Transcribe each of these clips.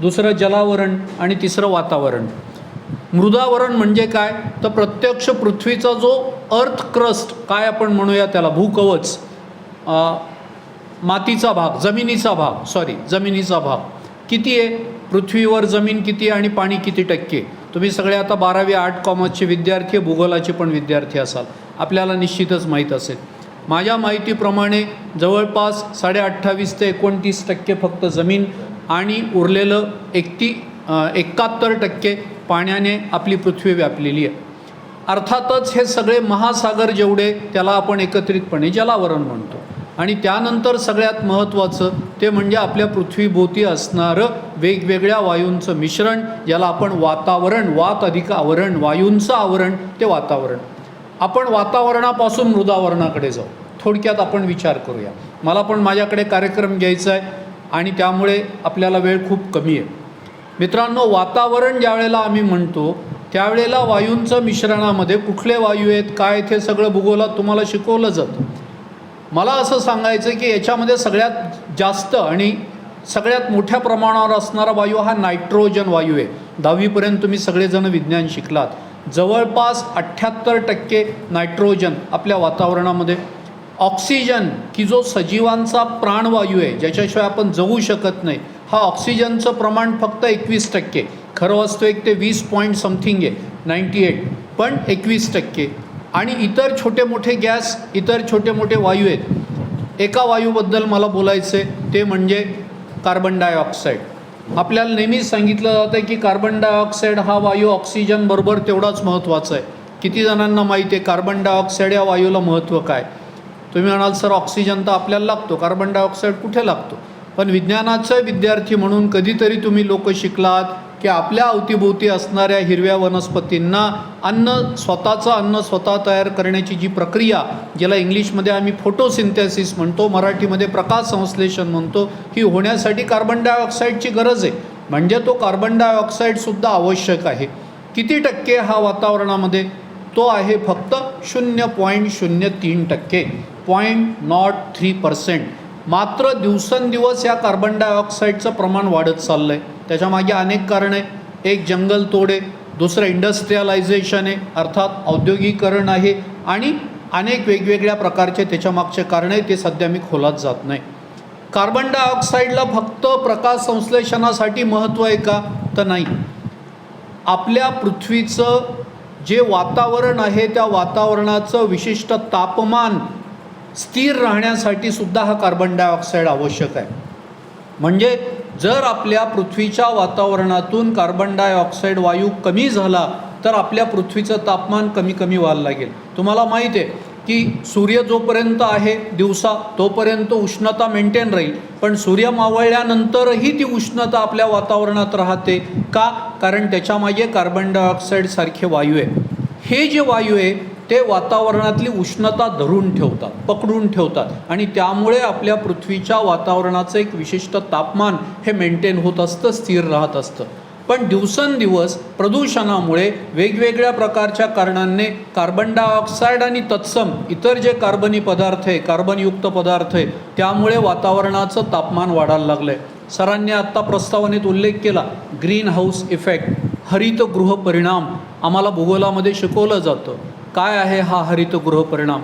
दुसरं जलावरण आणि तिसरं वातावरण. मृदावरण म्हणजे काय? तर प्रत्यक्ष पृथ्वीचा जो अर्थ क्रस्ट काय आपण म्हणूया त्याला? भूकवच. मातीचा भाग जमिनीचा भाग सॉरी जमिनीचा भाग. किती आहे? पृथ्वीवर जमीन किती आहे आणि पाणी किती टक्के? तुम्ही सगळे आता बारावी आर्ट कॉमर्सचे विद्यार्थी आहे, भूगोलाचे पण विद्यार्थी असाल. आपल्याला निश्चितच माहीत असेल. माझ्या माहितीप्रमाणे जवळपास साडे अठ्ठावीस ते एकोणतीस टक्के फक्त जमीन आणि उरलेलं एकती एकाहत्तर टक्के पाण्याने आपली पृथ्वी व्यापलेली आहे. अर्थातच हे सगळे महासागर जेवढे त्याला आपण एकत्रितपणे जलावरण म्हणतो. आणि त्यानंतर सगळ्यात महत्त्वाचं ते म्हणजे आपल्या पृथ्वीभोवती असणारं वेगवेगळ्या वायूंचं मिश्रण ज्याला आपण वातावरण वात अधिक आवरण वायूंचं आवरण ते वातावरण. आपण वातावरणापासून मृदावरणाकडे जाऊ. थोडक्यात आपण विचार करूया. मला पण माझ्याकडे कार्यक्रम घ्यायचा आहे. आणि त्यामुळे आपल्याला वेळ खूप कमी आहे. मित्रांनो वातावरण ज्यावेळेला आम्ही म्हणतो त्यावेळेला वायूंचं मिश्रणामध्ये कुठले वायू आहेत काय ते सगळं भूगोलात तुम्हाला शिकवलं जातं. मला असं सांगायचं की याच्यामध्ये सगळ्यात जास्त आणि सगळ्यात मोठ्या प्रमाणावर असणारा वायू हा नायट्रोजन वायू आहे. दहावीपर्यंत तुम्ही सगळेजण विज्ञान शिकलात. जवळपास अठ्ठ्याहत्तर टक्के नायट्रोजन आपल्या वातावरणामध्ये ऑक्सिजन की जो सजीवांचा प्राणवायू आहे ज्याच्याशिवाय आपण जगू शकत नाही हा ऑक्सिजनचं प्रमाण फक्त एकवीस टक्के. खरं वास्तविक ते वीस पॉईंट समथिंग आहे नाईंटी एट पण एकवीस टक्के. आणि इतर छोटे मोठे गॅस इतर छोटे मोठे वायू आहेत. एका वायूबद्दल मला बोलायचं आहे ते म्हणजे कार्बन डायऑक्साईड आपल्याला नेहमीच सांगितलं जातं की कार्बन डायऑक्साईड हा वायू ऑक्सिजनबरोबर तेवढाच महत्त्वाचा आहे. किती जणांना माहिती आहे कार्बन डायऑक्साईड या वायूला महत्त्व काय? तुम्ही म्हणाल सर ऑक्सिजन तर आपल्याला लागतो कार्बन डायऑक्साईड कुठे लागतो? पण विज्ञानाचे विद्यार्थी म्हणून कधीतरी तुम्ही लोक शिकलात की आपल्या अवतीभोवती असणाऱ्या हिरव्या वनस्पतींना अन्न स्वतःचं अन्न स्वतः तयार करण्याची जी प्रक्रिया ज्याला इंग्लिशमध्ये आम्ही फोटोसिंथेसिस म्हणतो मराठीमध्ये प्रकाश संश्लेषण म्हणतो ही होण्यासाठी कार्बन डायऑक्साईडची गरज आहे. म्हणजे तो कार्बन डायऑक्साईडसुद्धा आवश्यक आहे. किती टक्के हा वातावरणामध्ये तो आहे फक्त शून्य पॉईंट शून्य तीन टक्के पॉईंट नॉट थ्री पर्सेंट. मात्र दिवसेंदिवस या कार्बन डायऑक्साईडचं प्रमाण वाढत चाललं आहे त्याच्यामागे अनेक कारणं आहे. एक जंगलतोड आहे दुसरं इंडस्ट्रियलायझेशन आहे अर्थात औद्योगिकरण आहे आणि अनेक वेगवेगळ्या प्रकारचे त्याच्यामागचे कारणे ते सध्या मी खोलात जात नाही. कार्बन डायऑक्साईडला फक्त प्रकाश संश्लेषणासाठी महत्त्व आहे का? तर नाही. आपल्या पृथ्वीचं जे वातावरण आहे त्या वातावरणाचं विशिष्ट तापमान स्थिर राहण्यासाठी सुद्धा हा कार्बन डायऑक्साईड आवश्यक आहे. म्हणजे जर आपल्या पृथ्वीच्या वातावरणातून कार्बन डायऑक्साईड वायू कमी झाला तर आपल्या पृथ्वीचं तापमान कमी कमी व्हायला लागेल. तुम्हाला माहीत आहे की सूर्य जोपर्यंत आहे दिवसा तोपर्यंत उष्णता मेंटेन राहील. पण सूर्य मावळल्यानंतरही ती उष्णता आपल्या वातावरणात राहते. का? कारण त्याच्यामागे कार्बन डायऑक्साईड सारखे वायू आहे. हे जे वायू आहे ते वातावरणातली उष्णता धरून ठेवतात पकडून ठेवतात. आणि त्यामुळे आपल्या पृथ्वीच्या वातावरणाचं एक विशिष्ट तापमान हे मेंटेन होत असतं स्थिर राहत असतं. पण दिवसेंदिवस प्रदूषणामुळे वेगवेगळ्या प्रकारच्या कारणांनी कार्बन डायऑक्साईड आणि तत्सम इतर जे कार्बनी पदार्थ आहे कार्बनयुक्त पदार्थ आहे त्यामुळे वातावरणाचं तापमान वाढायला लागलं आहे सरांनी आत्ता प्रस्तावनेत उल्लेख केला ग्रीन हाऊस इफेक्ट हरितगृह परिणाम. आम्हाला भूगोलामध्ये शिकवलं जातं. काय आहे हा हरितगृह परिणाम?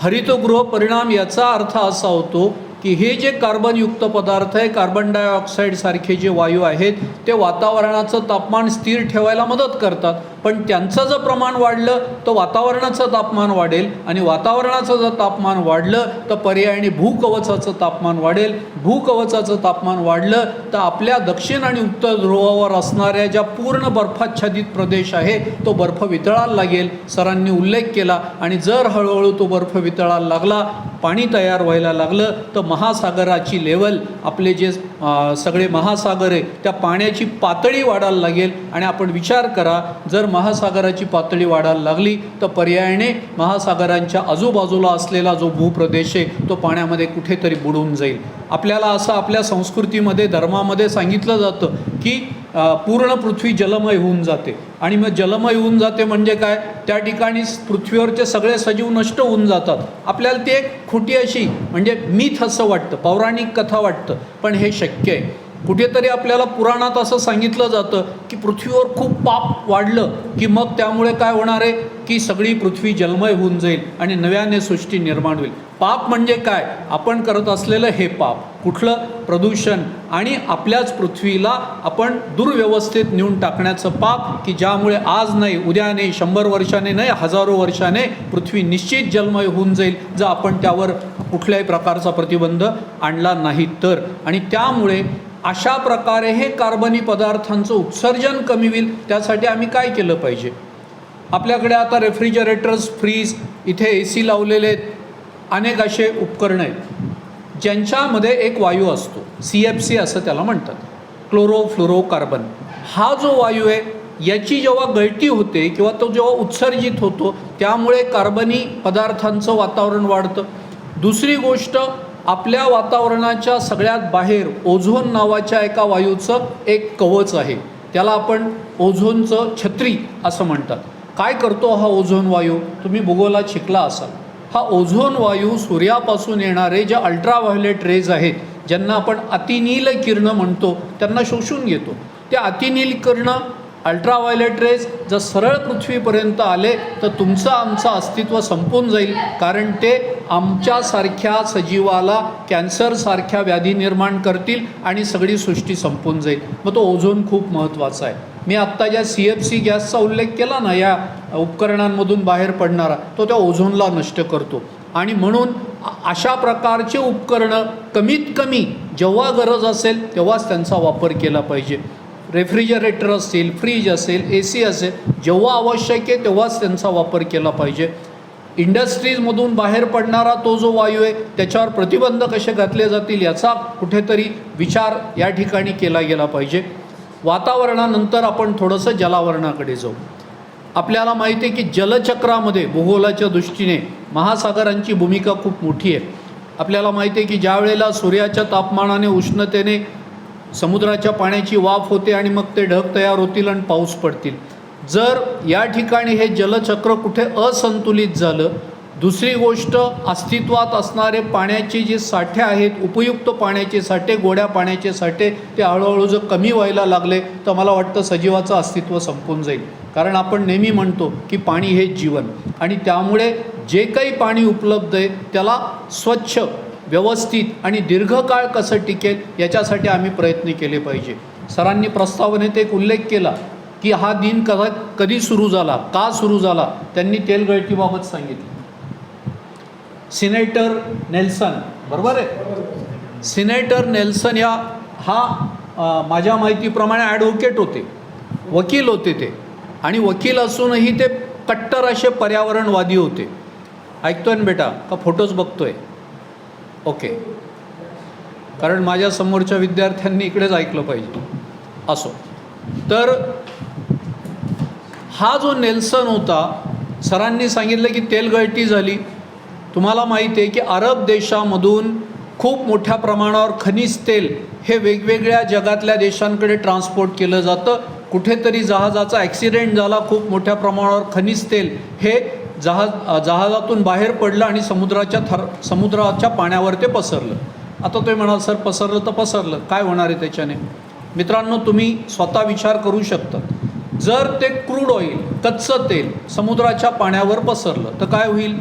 हरितगृह परिणाम याचा अर्थ असा होतो की हे जे कार्बनयुक्त पदार्थ आहे कार्बन डायऑक्साईडसारखे जे वायू आहेत ते वातावरणाचं तापमान स्थिर ठेवायला मदत करतात. पण त्यांचं जर प्रमाण वाढलं तर वातावरणाचं तापमान वाढेल. आणि वातावरणाचं जर तापमान वाढलं तर पर्यायाने भूकवचाचं तापमान वाढेल. भूकवचाचं तापमान वाढलं तर आपल्या दक्षिण आणि उत्तर ध्रुवावर असणाऱ्या ज्या पूर्ण बर्फाच्छादित प्रदेश आहे तो बर्फ वितळायला लागेल. सरांनी उल्लेख केला. आणि जर हळूहळू तो बर्फ वितळायला लागला पाणी तयार व्हायला लागलं तर महासागराची लेवल आपले जे सगळे महासागर आहे त्या पाण्याची पातळी वाढायला लागेल. आणि आपण विचार करा जर महासागराची पातळी वाढायला लागली तर पर्यायाने महासागरांच्या आजूबाजूला असलेला जो भूप्रदेश आहे तो पाण्यामध्ये कुठेतरी बुडून जाईल. आपल्याला असं आपल्या संस्कृतीमध्ये धर्मामध्ये सांगितलं जातं की पूर्ण पृथ्वी जलमय होऊन जाते. आणि मग जलमय होऊन जाते म्हणजे काय? त्या ठिकाणी पृथ्वीवरचे सगळे सजीव नष्ट होऊन जातात. आपल्याला ते एक खोटी अशी म्हणजे मीथ असं वाटतं पौराणिक कथा वाटतं. पण हे शक्य आहे. कुठेतरी आपल्याला पुराणात असं सांगितलं जातं की पृथ्वीवर खूप पाप वाढलं की मग त्यामुळे काय होणार आहे? की सगळी पृथ्वी जलमय होऊन जाईल आणि नव्याने सृष्टी निर्माण होईल. पाप म्हणजे काय? आपण करत असलेलं हे पाप. कुठलं? प्रदूषण. आणि आपल्याच पृथ्वीला आपण दुर्व्यवस्थेत नेऊन टाकण्याचं पाप की ज्यामुळे आज नाही उद्या नाही शंभर वर्षाने नाही हजारो वर्षाने पृथ्वी निश्चित जलमय होऊन जाईल जर आपण त्यावर कुठल्याही प्रकारचा प्रतिबंध आणला नाही तर. आणि त्यामुळे अशा प्रकारे हे कार्बनी पदार्थांचं उत्सर्जन कमी होईल त्यासाठी आम्ही काय केलं पाहिजे? आपल्याकडे आता रेफ्रिजरेटर्स फ्रीज इथे ए सी लावलेले आहेत. अनेक असे उपकरणं आहेत ज्यांच्यामध्ये एक वायू असतो. सी एफ सी असं त्याला म्हणतात. क्लोरोफ्लोरोकार्बन. हा जो वायू आहे याची जेव्हा गळती होते किंवा तो जेव्हा उत्सर्जित होतो त्यामुळे कार्बनी पदार्थांचं वातावरण वाढतं. दुसरी गोष्ट आपल्या वातावरणाच्या सगळ्यात बाहेर ओझोन नावाच्या एका वायूचं एक कवच आहे. त्याला आपण ओझोनचं छत्री असं म्हणतात. काय करतो हा ओझोन वायू? तुम्ही भूगोलात शिकला असाल. हा ओझोन वायू सूर्यापासून येणारे जे अल्ट्राव्हायलेट रेज आहेत ज्यांना आपण अतिनील किरणं म्हणतो त्यांना शोषून घेतो. ते अतिनील किरणं अल्ट्राव्हायलेट रेज जर सरळ पृथ्वीपर्यंत आले तर तुमचं आमचं अस्तित्व संपून जाईल. कारण ते आमच्यासारख्या सजीवाला कॅन्सरसारख्या व्याधी निर्माण करतील आणि सगळी सृष्टी संपून जाईल. मग तो ओझोन खूप महत्त्वाचा आहे. मी आत्ता ज्या सी एफ सी गॅसचा उल्लेख केला ना या उपकरणांमधून बाहेर पडणारा तो त्या ओझोनला नष्ट करतो. आणि म्हणून अशा प्रकारचे उपकरणं कमीत कमी जेव्हा गरज असेल तेव्हाच त्यांचा वापर केला पाहिजे. रेफ्रिजरेटर असतील फ्रीज असेल ए सी असेल जेव्हा आवश्यक आहे तेव्हाच त्यांचा वापर केला पाहिजे. इंडस्ट्रीजमधून बाहेर पडणारा तो जो वायू आहे त्याच्यावर प्रतिबंध कसे घातले जातील याचा कुठेतरी विचार या ठिकाणी केला गेला पाहिजे. वातावरणानंतर आपण थोडंसं जलावरणाकडे जाऊ. आपल्याला माहिती आहे की जलचक्रामध्ये भूगोलाच्या दृष्टीने महासागरांची भूमिका खूप मोठी आहे. आपल्याला माहिती आहे की ज्या वेळेला सूर्याच्या तापमानाने उष्णतेने समुद्राच्या पाण्याची वाफ होते आणि मग ते ढग तयार होतील आणि पाऊस पडतील. जर या ठिकाणी हे जलचक्र कुठे असंतुलित झालं दुसरी गोष्ट अस्तित्वात असणारे पाण्याचे जे साठे आहेत उपयुक्त पाण्याचे साठे गोड्या पाण्याचे साठे ते हळूहळू जर कमी व्हायला लागले तर मला वाटतं सजीवाचं अस्तित्व संपून जाईल. कारण आपण नेहमी म्हणतो की पाणी हे जीवन. आणि त्यामुळे जे काही पाणी उपलब्ध आहे त्याला स्वच्छ व्यवस्थित आणि दीर्घकाळ कसं टिकेल याच्यासाठी आम्ही प्रयत्न केले पाहिजे. सरांनी प्रस्तावनेत एक उल्लेख केला की हा दिन कसा कधी सुरू झाला का सुरू झाला त्यांनी तेलगळतीबाबत सांगितलं. सिनेटर नेल्सन बरोबर आहे? सिनेटर नेल्सन या हा माझ्या माहितीप्रमाणे ॲडव्होकेट होते वकील होते ते. आणि वकील असूनही ते कट्टर असे पर्यावरणवादी होते. ऐकतोय ना बेटा? का फोटोज बघतोय? ओके. कारण माझ्या समोरच्या विद्यार्थ्यांनी इकडेच ऐकलं पाहिजे. असो. तर हा जो नेल्सन होता सरांनी सांगितलं की तेलगळती झाली. तुम्हाला माहिती आहे की अरब देशामधून खूप मोठ्या प्रमाणावर खनिज तेल हे वेगवेगळ्या जगातल्या देशांकडे ट्रान्सपोर्ट केलं जातं. कुठेतरी जहाजाचा ॲक्सिडेंट झाला खूप मोठ्या प्रमाणावर खनिज तेल हे जहाज जहाजातून बाहेर पडलं आणि समुद्राच्या थर समुद्राच्या पाण्यावर ते पसरलं. आता तुम्ही म्हणाल सर पसरलं तर पसरलं. काय होणार आहे त्याच्याने? मित्रांनो तुम्ही स्वतः विचार करू शकता. जर ते क्रूड ऑइल कच्चं तेल समुद्राच्या पाण्यावर पसरलं तर काय होईल?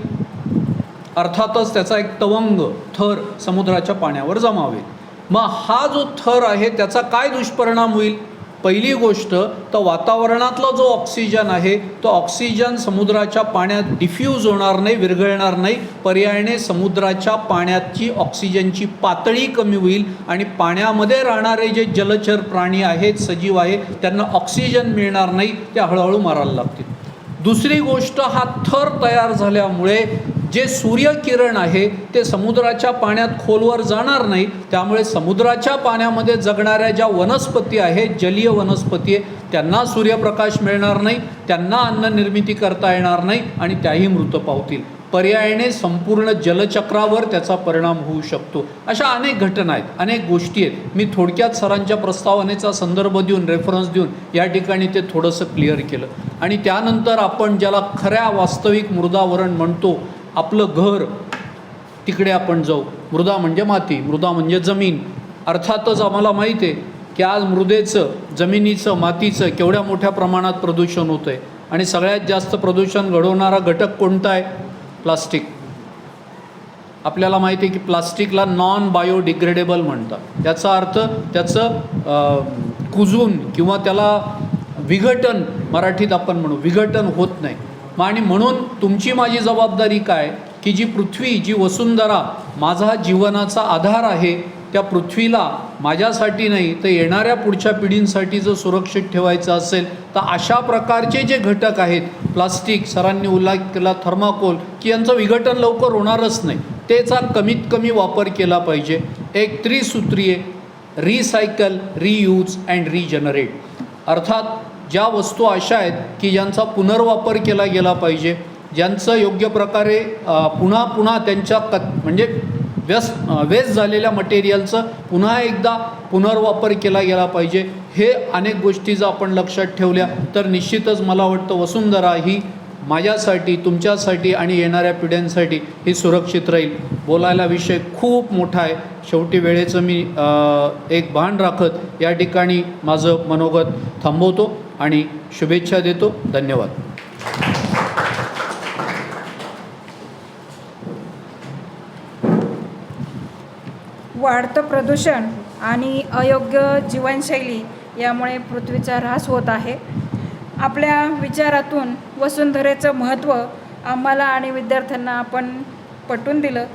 अर्थातच त्याचा एक तवंग थर समुद्राच्या पाण्यावर जमावेल. मग हा जो थर आहे त्याचा काय दुष्परिणाम होईल? पहिली गोष्ट तर वातावरणातला जो ऑक्सिजन आहे तो ऑक्सिजन समुद्राच्या पाण्यात डिफ्यूज होणार नाही विरघळणार नाही. पर्यायाने समुद्राच्या पाण्याची ऑक्सिजनची पातळी कमी होईल आणि पाण्यामध्ये राहणारे जे जलचर प्राणी आहेत सजीव आहे त्यांना ऑक्सिजन मिळणार नाही ते हळूहळू मारायला लागतील. दुसरी गोष्ट हा थर तयार झाल्यामुळे जे सूर्यकिरण आहे ते समुद्राच्या पाण्यात खोलवर जाणार नाही. त्यामुळे समुद्राच्या पाण्यामध्ये जगणाऱ्या ज्या वनस्पती आहेत जलीय वनस्पती आहे त्यांना सूर्यप्रकाश मिळणार नाही त्यांना अन्न निर्मिती करता येणार नाही आणि त्याही मृत पावतील. पर्यायाने संपूर्ण जलचक्रावर त्याचा परिणाम होऊ शकतो. अशा अनेक घटना आहेत अनेक गोष्टी आहेत. मी थोडक्यात सरांच्या प्रस्तावनेचा संदर्भ देऊन रेफरन्स देऊन या ठिकाणी ते थोडंसं क्लिअर केलं. आणि त्यानंतर आपण ज्याला खऱ्या वास्तविक मृदावरण म्हणतो आपलं घर तिकडे आपण जाऊ. मृदा म्हणजे माती मृदा म्हणजे जमीन. अर्थातच आम्हाला माहीत आहे की आज मृदेचं जमिनीचं मातीचं केवढ्या मोठ्या प्रमाणात प्रदूषण होतं आहे आणि सगळ्यात जास्त प्रदूषण घडवणारा घटक कोणता आहे? प्लास्टिक. आपल्याला माहिती आहे की प्लास्टिकला नॉन बायोडिग्रेडेबल म्हणतात. त्याचा अर्थ त्याचं कुजून किंवा त्याला विघटन मराठीत आपण म्हणू विघटन होत नाही. मग आणि म्हणून तुमची माझी जबाबदारी काय? की जी पृथ्वी जी वसुंधरा माझा जीवनाचा आधार आहे त्या पृथ्वीला माझ्यासाठी नाही तर येणाऱ्या पुढच्या पिढींसाठी जर सुरक्षित ठेवायचं असेल तर अशा प्रकारचे जे घटक आहेत प्लास्टिक सरांनी उल्लेख केला थर्माकोल की यांचं विघटन लवकर होणारच नाही. त्याचा कमीत कमी वापर केला पाहिजे. एक त्रिसूत्रीय रिसायकल रियूज अँड रिजनरेट अर्थात ज्या वस्तू अशा आहेत की ज्यांचा पुनर्वापर केला गेला पाहिजे ज्यांचं योग्य प्रकारे पुन्हा पुन्हा त्यांच्या कत म्हणजे व्यस वेस्ट झालेल्या मटेरियलचं पुन्हा एकदा पुनर्वापर केला गेला पाहिजे. हे अनेक गोष्टी जर आपण लक्षात ठेवल्या तर निश्चितच मला वाटतं वसुंधरा ही माझ्यासाठी तुमच्यासाठी आणि येणाऱ्या पिढ्यांसाठी ही सुरक्षित राहील. बोलायला विषय खूप मोठा आहे. शेवटी वेळेचं मी एक भान राखत या ठिकाणी माझं मनोगत थांबवतो आणि शुभेच्छा देतो. धन्यवाद. वाढतं प्रदूषण आणि अयोग्य जीवनशैली यामुळे पृथ्वीचा ऱ्हास होत आहे. आपल्या विचारातून वसुंधरेचं महत्त्व आम्हाला आणि विद्यार्थ्यांना आपण पटवून दिलं.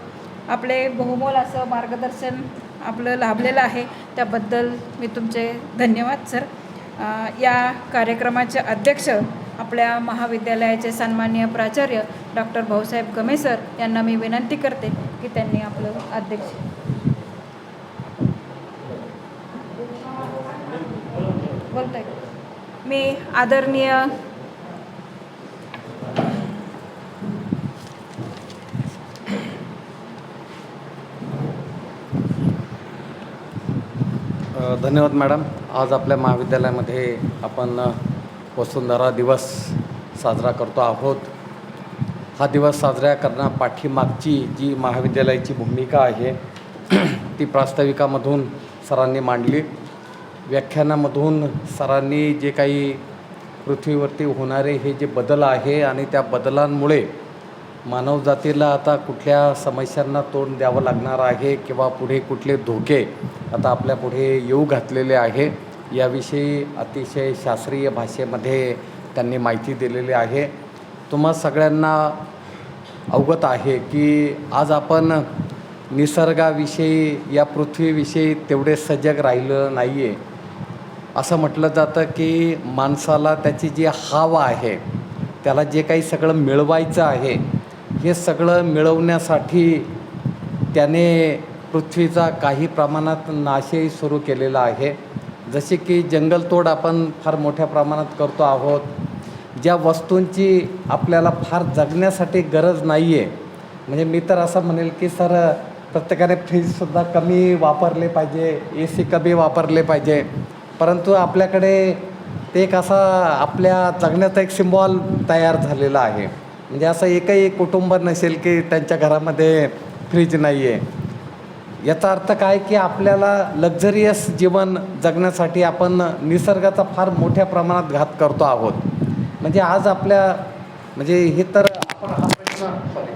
आपले बहुमोल असं मार्गदर्शन आपलं लाभलेलं आहे. त्याबद्दल मी तुमचे धन्यवाद सर. या कार्यक्रमाचे अध्यक्ष आपल्या महाविद्यालयाचे सन्मान्य प्राचार्य डॉक्टर भाऊसाहेब गमे सर यांना मी विनंती करते की त्यांनी आपलं अध्यक्ष बोलतोय. मी आदरणीय धन्यवाद मॅडम. आज आपल्या महाविद्यालयामध्ये आपण वसुंधरा दिवस साजरा करतो आहोत. हा दिवस साजरा करण्या पाठीमागची जी महाविद्यालयाची भूमिका आहे ती प्रास्ताविकामधून सरांनी मांडली. व्याख्यानामधून सरांनी जे काही पृथ्वीवरती होणारे हे जे बदल आहे आणि त्या बदलांमुळे मानवजातीला आता कुठल्या समस्यांना तोंड द्यावं लागणार आहे किंवा पुढे कुठले धोके आता आपल्या पुढे येऊ घातलेले आहे याविषयी अतिशय शास्त्रीय भाषेमध्ये त्यांनी माहिती दिलेली आहे. तुम्हा सगळ्यांना अवगत आहे की आज आपण निसर्गाविषयी या पृथ्वीविषयी तेवढे सजग राहिलं नाही आहे असं म्हटलं जातं की माणसाला त्याची जी हाव आहे त्याला जे काही सगळं मिळवायचं आहे हे सगळं मिळवण्यासाठी त्याने पृथ्वीचा काही प्रमाणात नाशही सुरू केलेला आहे. जसे की जंगलतोड आपण फार मोठ्या प्रमाणात करतो आहोत ज्या वस्तूंची आपल्याला फार जगण्यासाठी गरज नाही आहे म्हणजे मी तर असं म्हणेल की सर प्रत्येकाने फ्रीजसुद्धा कमी वापरले पाहिजे ए सी कमी वापरले पाहिजे. परंतु आपल्याकडे ते एक असा आपल्या जगण्याचा एक सिम्बॉल तयार झालेला आहे. म्हणजे असं एकही कुटुंब नसेल की त्यांच्या घरामध्ये फ्रीज नाही आहे याचा अर्थ काय की आपल्याला लक्झरियस जीवन जगण्यासाठी आपण निसर्गाचा फार मोठ्या प्रमाणात घात करतो आहोत. म्हणजे आज आपल्या म्हणजे हे तर आपण हा प्रश्न sorry,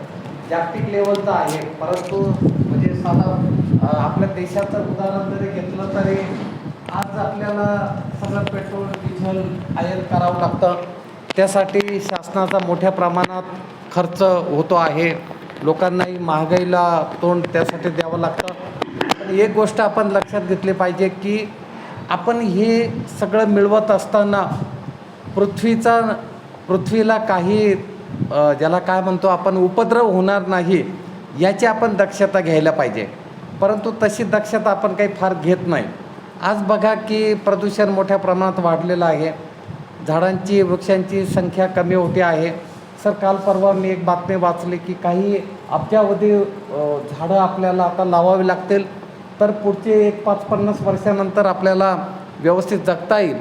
जागतिक लेवलचा आहे. परंतु म्हणजे साधा आपल्या देशाचं उदाहरण जरी घेतलं तरी आज आपल्याला सगळं पेट्रोल डिझेल आयात करावं लागतं. त्यासाठी शासनाचा मोठ्या प्रमाणात खर्च होतो आहे. लोकांनाही महागाईला तोंड त्यासाठी द्यावं लागतं. पण एक गोष्ट आपण लक्षात घेतली पाहिजे की आपण हे सगळं मिळवत असताना पृथ्वीचा पृथ्वीला काही ज्याला काय म्हणतो आपण उपद्रव होणार नाही याची आपण दक्षता घ्यायला पाहिजे. परंतु तशी दक्षता आपण काही फार घेत नाही. आज बघा की प्रदूषण मोठ्या प्रमाणात वाढलेलं आहे. झाडांची वृक्षांची संख्या कमी होते आहे. सर काल परवा मी एक बातमी वाचली की काही अब्जावधी झाडं आपल्याला आता लावावी लागतील. तर पुढचे एक पाच पन्नास वर्षानंतर आपल्याला व्यवस्थित जगता येईल.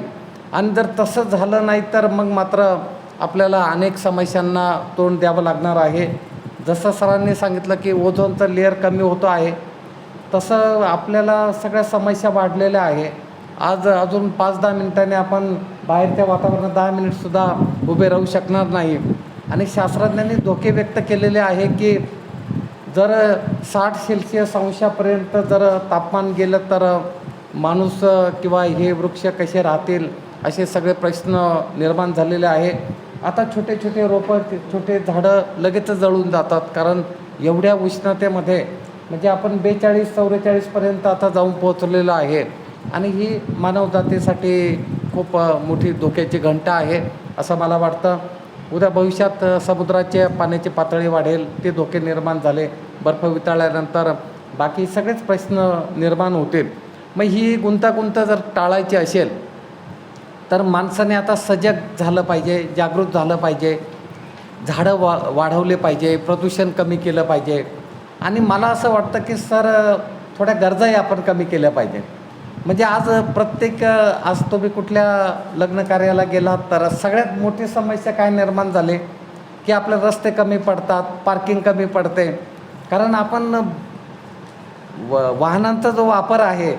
आणि जर तसं झालं नाही तर मग मात्र आपल्याला अनेक समस्यांना तोंड द्यावं लागणार आहे. जसं सरांनी सांगितलं की ओझोनचं लेअर कमी होतो आहे. तसं आपल्याला सगळ्या समस्या वाढलेल्या आहे. आज अजून पाच दहा मिनिटांनी आपण बाहेरच्या वातावरणात दहा मिनिटसुद्धा उभे राहू शकणार नाही. आणि शास्त्रज्ञांनी धोके व्यक्त केलेले आहे की जर साठ सेल्सिअस अंशापर्यंत जर तापमान गेलं तर माणूस किंवा हे वृक्ष कसे राहतील असे सगळे प्रश्न निर्माण झालेले आहे. आता छोटे छोटे रोपं ते- छोटे झाडं लगेचच जळून जातात कारण एवढ्या उष्णतेमध्ये म्हणजे आपण बेचाळीस चौवेचाळीसपर्यंत आता जाऊन पोहोचलेलो आहे. आणि ही मानवजातीसाठी खूप मोठी धोक्याची घंटा आहे असं मला वाटतं. उद्या भविष्यात समुद्राच्या पाण्याची पातळी वाढेल ते धोके निर्माण झाले. बर्फ वितळल्यानंतर बाकी सगळेच प्रश्न निर्माण होतील. मग ही गुंतागुंत जर टाळायची असेल तर माणसाने आता सजग झालं पाहिजे जागृत झालं पाहिजे. झाडं वा वाढवले पाहिजे प्रदूषण कमी केलं पाहिजे. आणि मला असं वाटतं की सर थोड्या गरजाही आपण कमी केल्या पाहिजे म्हणजे आज प्रत्येक आज तुम्ही कुठल्या लग्न कार्याला गेलात तर सगळ्यात मोठी समस्या काय निर्माण झाली? की आपले रस्ते कमी पडतात पार्किंग कमी पडते. कारण आपण व वाहनांचा जो वापर आहे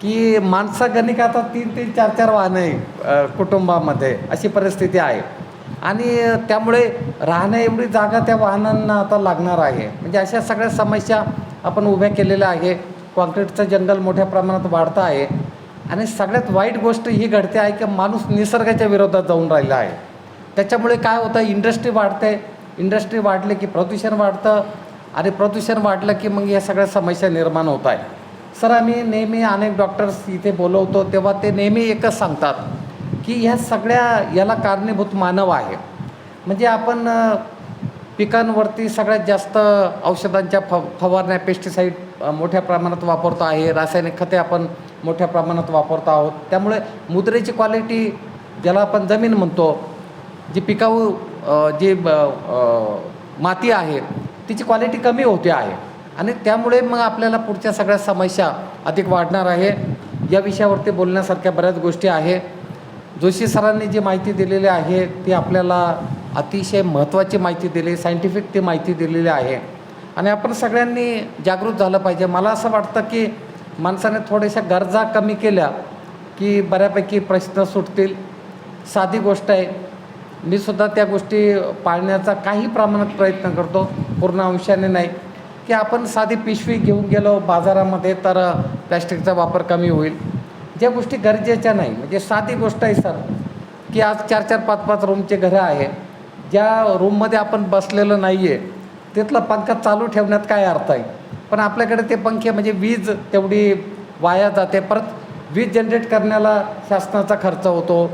की माणसागणिक आता तीन तीन चार चार वाहनं आहे कुटुंबामध्ये अशी परिस्थिती आहे. आणि त्यामुळे राहण्या एवढी जागा त्या वाहनांना आता लागणार आहे. म्हणजे अशा सगळ्या समस्या आपण उभ्या केलेल्या आहे. कॉन्क्रीटचं जंगल मोठ्या प्रमाणात वाढतं आहे. आणि सगळ्यात वाईट गोष्ट ही घडते आहे की माणूस निसर्गाच्या विरोधात जाऊन राहिला आहे. त्याच्यामुळे काय होतं? इंडस्ट्री वाढते. इंडस्ट्री वाढली की प्रदूषण वाढतं. आणि प्रदूषण वाढलं की मग या सगळ्या समस्या निर्माण होत आहे सर आम्ही नेहमी अनेक डॉक्टर्स इथे बोलवतो. तेव्हा ते नेहमी एकच सांगतात. की ह्या सगळ्या याला कारणीभूत मानव आहे. म्हणजे आपण पिकांवरती सगळ्यात जास्त औषधांच्या फ फवारण्या पेस्टिसाईड मोठ्या प्रमाणात वापरतो आहे. रासायनिक खते आपण मोठ्या प्रमाणात वापरतो आहोत. त्यामुळे मुद्रेची क्वालिटी ज्याला आपण जमीन म्हणतो जी पिकाऊ जी ब- माती आहे तिची क्वालिटी कमी होते आहे. आणि त्यामुळे मग आपल्याला पुढच्या सगळ्या समस्या अधिक वाढणार आहे. या विषयावरती बोलण्यासारख्या बऱ्याच गोष्टी आहे. जोशी सरांनी जी माहिती दिलेली आहे ती आपल्याला अतिशय महत्त्वाची माहिती दिली सायंटिफिक ती माहिती दिलेली आहे. आणि आपण सगळ्यांनी जागृत झालं पाहिजे. मला असं वाटतं की माणसाने थोड्याशा गरजा कमी केल्या की बऱ्यापैकी प्रश्न सुटतील. साधी गोष्ट आहे मी सुद्धा त्या गोष्टी पाळण्याचा काही प्रमाणात प्रयत्न करतो पूर्ण अंशाने नाही. की आपण साधी पिशवी घेऊन गेलो बाजारामध्ये तर प्लॅस्टिकचा वापर कमी होईल. ज्या गोष्टी गरजेच्या नाही म्हणजे साधी गोष्ट आहे सर की आज चार चार पाच पाच रूमचे घरं आहे ज्या रूममध्ये आपण बसलेलं नाही आहे तिथला पंखा चालू ठेवण्यात काय अर्थ आहे? पण आपल्याकडे ते पंखे म्हणजे वीज तेवढी वाया जाते. परत वीज जनरेट करण्याला शासनाचा खर्च होतो.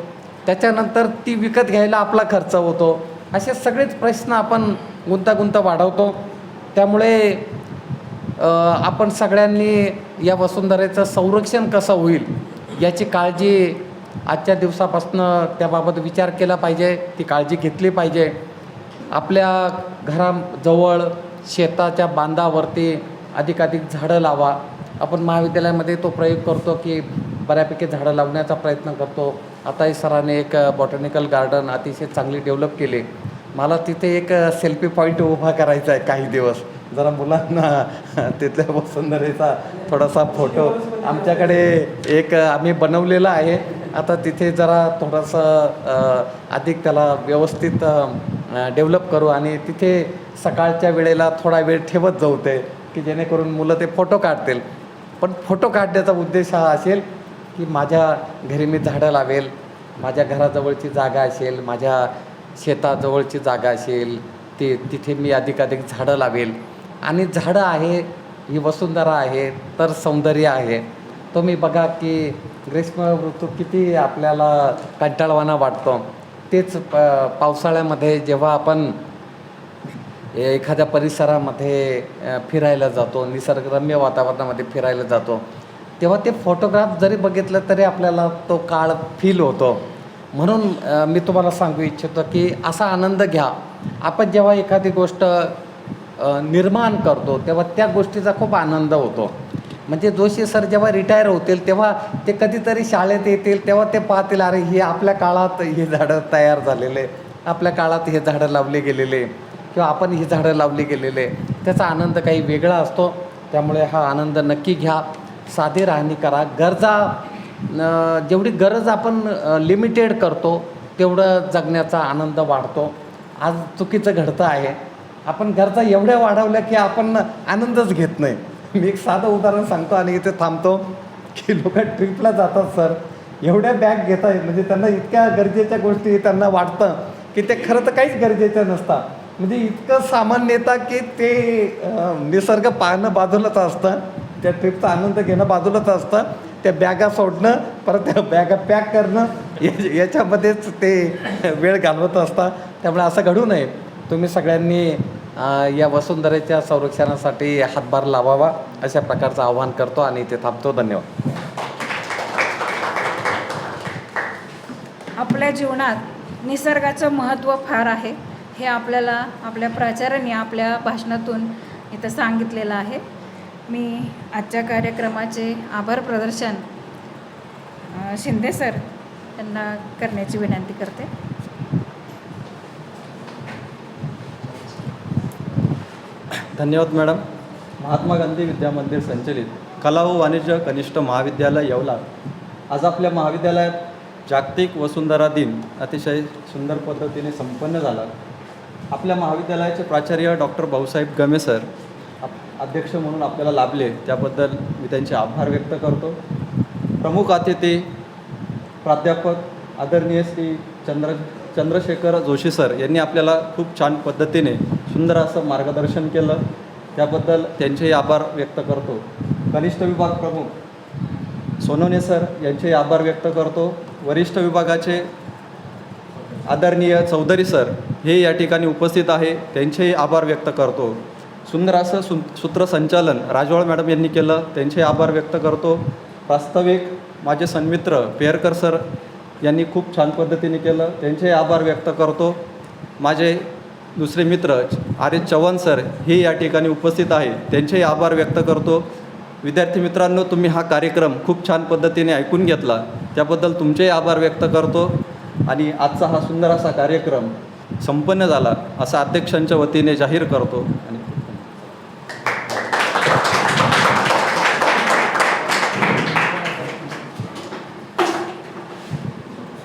त्याच्यानंतर ती विकत घ्यायला आपला खर्च होतो. असे सगळेच प्रश्न आपण गुंतागुंत वाढवतो. त्यामुळे आपण सगळ्यांनी या वसुंधरेचं संरक्षण कसं होईल? याची काळजी आजच्या दिवसापासनं त्याबाबत विचार केला पाहिजे ती काळजी घेतली पाहिजे. आपल्या घराजवळ शेताच्या बांधावरती अधिकाधिक झाडं लावा. आपण महाविद्यालयामध्ये तो प्रयोग करतो की बऱ्यापैकी झाडं लावण्याचा प्रयत्न करतो. आताही सरांनी एक बॉटॅनिकल गार्डन अतिशय चांगली डेव्हलप केली. मला तिथे एक सेल्फी पॉईंट उभा करायचा आहे काही दिवस. जरा मुलांना तिथल्या वसुंधरेचा थोडासा फोटो. आमच्याकडे एक आम्ही बनवलेला आहे. आता तिथे जरा थोडंसं अधिक त्याला व्यवस्थित डेव्हलप करू आणि तिथे सकाळच्या वेळेला थोडा वेळ ठेवत जाऊ ते की जेणेकरून मुलं ते फोटो काढतील. पण फोटो काढण्याचा उद्देश हा असेल की माझ्या घरी मी झाडं लावेल माझ्या घराजवळची जागा असेल माझ्या शेताजवळची जागा असेल ते तिथे मी अधिकाधिक झाडं लावेल. आणि झाडं आहे ही वसुंधरा आहे तर सौंदर्य आहे. तुम्ही बघा की ग्रीष्म ऋतू किती आपल्याला कंटाळवाना वाटतो. तेच प पावसाळ्यामध्ये जेव्हा आपण एखाद्या परिसरामध्ये फिरायला जातो निसर्गरम्य वातावरणामध्ये फिरायला जातो तेव्हा ते फोटोग्राफ जरी बघितलं तरी आपल्याला तो काळ फील होतो. म्हणून मी तुम्हाला सांगू इच्छितो की असा आनंद घ्या. आपण जेव्हा एखादी गोष्ट निर्माण करतो तेव्हा त्या गोष्टीचा खूप आनंद होतो. म्हणजे जोशी सर जेव्हा रिटायर होतील तेव्हा ते कधीतरी शाळेत येतील तेव्हा ते पाहतील अरे हे आपल्या काळात ही झाडं तयार झालेले आपल्या काळात हे झाडं लावले गेलेले किंवा आपण ही झाडं लावली गेलेले. त्याचा आनंद काही वेगळा असतो. त्यामुळे हा आनंद नक्की घ्या. साधी राहणी करा. गरजा जेवढी गरज आपण लिमिटेड करतो तेवढं जगण्याचा आनंद वाढतो. आज चुकीचं घडतं आहे. आपण गरजा एवढ्या वाढवल्या की आपण आनंदच घेत नाही. मी एक साधं उदाहरण सांगतो आणि इथे थांबतो. की लोक ट्रिपला जातात सर. एवढ्या बॅग घेत आहेत म्हणजे त्यांना इतक्या गरजेच्या गोष्टी त्यांना वाटतं की ते खरं तर काहीच गरजेचं नसतात. म्हणजे इतकं सामान्य येतं की ते निसर्ग पाहणं बाजूलाच असतं. त्या ट्रिपचा आनंद घेणं बाजूलाच असतं. त्या बॅगा सोडणं परत त्या बॅगा पॅक करणं याच्यामध्येच ते वेळ घालवत असता त्यामुळे असं घडू नये. तुम्ही सगळ्यांनी या वसुंधरेच्या संरक्षणासाठी हातभार लावावा अशा प्रकारचं आव्हान करतो आणि इथे थांबतो. धन्यवाद. आपल्या जीवनात निसर्गाचं महत्त्व फार आहे. हे आपल्याला आपल्या प्राचार्यांनी आपल्या भाषणातून इथं सांगितलेलं आहे. मी आजच्या कार्यक्रमाचे आभार प्रदर्शन शिंदे सर यांना करण्याची विनंती करते. धन्यवाद मॅडम. महात्मा गांधी विद्या मंदिर संचलित कला व वाणिज्य कनिष्ठ महाविद्यालय येवला आज आपल्या महाविद्यालयात जागतिक वसुंधरा दिन अतिशय सुंदर पद्धतीने संपन्न झाला. आपल्या महाविद्यालयाचे प्राचार्य डॉक्टर भाऊसाहेब गमे सर अध्यक्ष म्हणून आपल्याला लाभले. त्याबद्दल मी त्यांचे आभार व्यक्त करतो. प्रमुख अतिथी प्राध्यापक आदरणीय श्री चंद्र चंद्रशेखर जोशी सर यांनी आपल्याला खूप छान पद्धतीने सुंदर असं मार्गदर्शन केलं. त्याबद्दल त्यांचेही आभार व्यक्त करतो. कनिष्ठ विभाग प्रमुख सोनवणे सर यांचेही आभार व्यक्त करतो. वरिष्ठ विभागाचे आदरणीय चौधरी सर हे या ठिकाणी उपस्थित आहे. त्यांचेही आभार व्यक्त करतो. सुंदर असं सु सूत्रसंचालन राजवाळ मॅडम यांनी केलं. त्यांचे आभार व्यक्त करतो. प्रास्ताविक माझे सन्मित्र पेरकर सर यांनी खूप छान पद्धतीने केलं. त्यांचे आभार व्यक्त करतो. माझे दुसरे मित्र आर एस चव्हाण सर हे या ठिकाणी उपस्थित आहे त्यांचेही आभार व्यक्त करतो. विद्यार्थी मित्रांनो तुम्ही हा कार्यक्रम खूप छान पद्धतीने ऐकून घेतला. त्याबद्दल तुमचेही आभार व्यक्त करतो. आणि आजचा हा सुंदर असा कार्यक्रम संपन्न झाला असा अध्यक्षांच्या वतीने जाहीर करतो. आणि